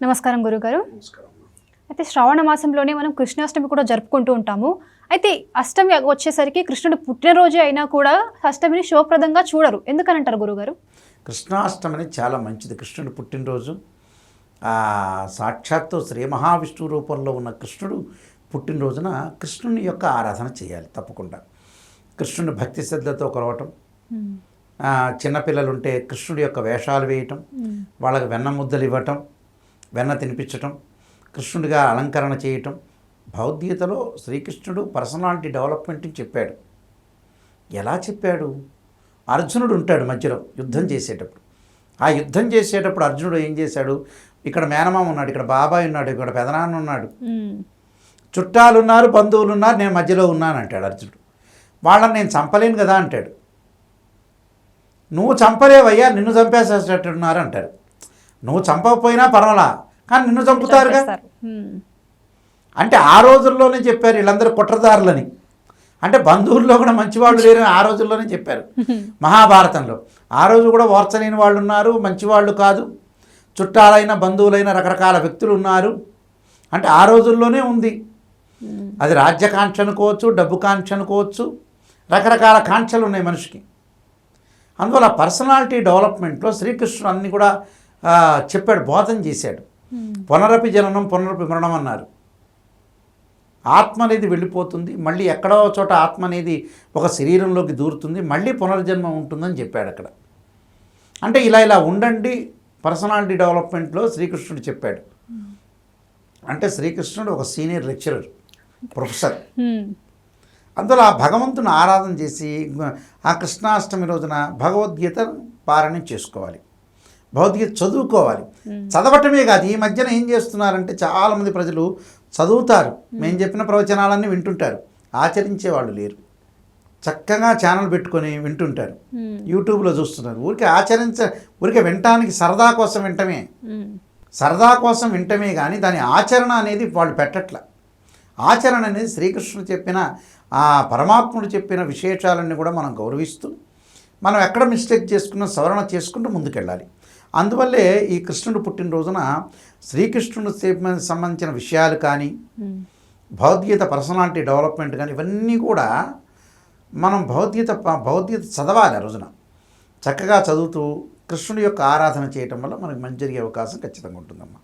నమస్కారం గురుగారు. నమస్కారం. అయితే శ్రావణ మాసంలోనే మనం కృష్ణాష్టమి కూడా జరుపుకుంటూ ఉంటాము. అయితే అష్టమి వచ్చేసరికి కృష్ణుడు పుట్టినరోజే అయినా కూడా అష్టమిని శుభప్రదంగా చూడరు. ఎందుకని అంటారు గురుగారు? కృష్ణాష్టమి చాలా మంచిది. కృష్ణుడు పుట్టినరోజు సాక్షాత్తు శ్రీ మహావిష్ణువు రూపంలో ఉన్న కృష్ణుడు పుట్టినరోజున కృష్ణుని యొక్క ఆరాధన చేయాలి తప్పకుండా. కృష్ణుని భక్తి శ్రద్ధతో కొలవటం ఆ, చిన్నపిల్లలు ఉంటే కృష్ణుడి యొక్క వేషాలు వేయటం వాళ్ళకి వెన్న ముద్దలు ఇవ్వటం వెన్న తినిపించటం కృష్ణుడిగా అలంకరణ చేయటం భగవద్గీతలో శ్రీకృష్ణుడు పర్సనాలిటీ డెవలప్మెంట్ని చెప్పాడు. ఎలా చెప్పాడు? అర్జునుడు ఉంటాడు మధ్యలో యుద్ధం చేసేటప్పుడు. ఆ యుద్ధం చేసేటప్పుడు అర్జునుడు ఏం చేశాడు? ఇక్కడ మేనమామ ఉన్నాడు ఇక్కడ బాబాయ్ ఉన్నాడు ఇక్కడ పెదనాన్న ఉన్నాడు. చుట్టాలు ఉన్నారు బంధువులు ఉన్నారు నేను మధ్యలో ఉన్నాను అంటాడు అర్జునుడు. వాళ్ళని నేను చంపలేను కదా అంటాడు. నువ్వు చంపలేవయ్యా నిన్ను చంపేసేటట్టున్నారు అంటారు. నువ్వు చంపకపోయినా పర్వాలా? కానీ నిన్ను చంపుతారుగా. అంటే ఆ రోజుల్లోనే చెప్పారు వీళ్ళందరూ కుట్రదారులని. అంటే బంధువుల్లో కూడా మంచివాళ్ళు లేరని ఆ రోజుల్లోనే చెప్పారు. మహాభారతంలో. ఆ రోజు కూడా ఓర్చలేని వాళ్ళు ఉన్నారు మంచివాళ్ళు కాదు. చుట్టాలైన బంధువులైన రకరకాల వ్యక్తులు ఉన్నారు. అంటే ఆ రోజుల్లోనే ఉంది. అది రాజ్యకాంక్ష అనుకోవచ్చు డబ్బు కాంక్ష అనుకోవచ్చు. రకరకాల కాంక్షలు ఉన్నాయి మనిషికి. అందువల్ల పర్సనాలిటీ డెవలప్మెంట్లో శ్రీకృష్ణుడు అన్ని కూడా చెప్పాడు బోధన చేశాడు. పునరపి జననం పునరపి మరణం అన్నారు. ఆత్మ అనేది వెళ్ళిపోతుంది మళ్ళీ ఎక్కడో చోట ఆత్మ అనేది ఒక శరీరంలోకి దూరుతుంది మళ్ళీ పునర్జన్మ ఉంటుందని చెప్పాడు అక్కడ. అంటే ఇలా ఇలా ఉండండి పర్సనాలిటీ డెవలప్మెంట్లో శ్రీకృష్ణుడు చెప్పాడు. అంటే శ్రీకృష్ణుడు ఒక సీనియర్ లెక్చరర్ ప్రొఫెసర్. అందులో ఆ భగవంతుని ఆరాధన చేసి ఆ కృష్ణాష్టమి రోజున భగవద్గీత పారాయణం చేసుకోవాలి. భగవద్గీత చదువుకోవాలి. చదవటమే కాదు ఈ మధ్యన ఏం చేస్తున్నారంటే చాలామంది ప్రజలు చదువుతారు. మేము చెప్పిన ప్రవచనాలన్నీ వింటుంటారు. ఆచరించే వాళ్ళు లేరు. చక్కగా ఛానల్ పెట్టుకొని వింటుంటారు. యూట్యూబ్లో చూస్తున్నారు. ఊరికే ఆచరించ ఊరికే వినటానికి సరదా కోసం వింటమే. సరదా కోసం వింటమే కానీ దాని ఆచరణ అనేది వాళ్ళు పెట్టట్ల. ఆచరణ అనేది శ్రీకృష్ణుడు చెప్పిన ఆ పరమాత్ముడు చెప్పిన విశేషాలన్నీ కూడా మనం గౌరవిస్తూ మనం ఎక్కడ మిస్టేక్ చేసుకున్నా సవరణ చేసుకుంటూ ముందుకెళ్ళాలి. అందువల్లే ఈ కృష్ణుడు పుట్టినరోజున శ్రీకృష్ణుడు సంబంధించిన విషయాలు కానీ ఉమ్. భగవద్గీత పర్సనాలిటీ డెవలప్మెంట్ కానీ ఇవన్నీ కూడా మనం భగవద్గీత భగవద్గీత చదవాలి ఆ రోజున చక్కగా చదువుతూ కృష్ణుడి యొక్క ఆరాధన చేయటం వల్ల మనకి మంచి జరిగే అవకాశం ఖచ్చితంగా ఉంటుందమ్మా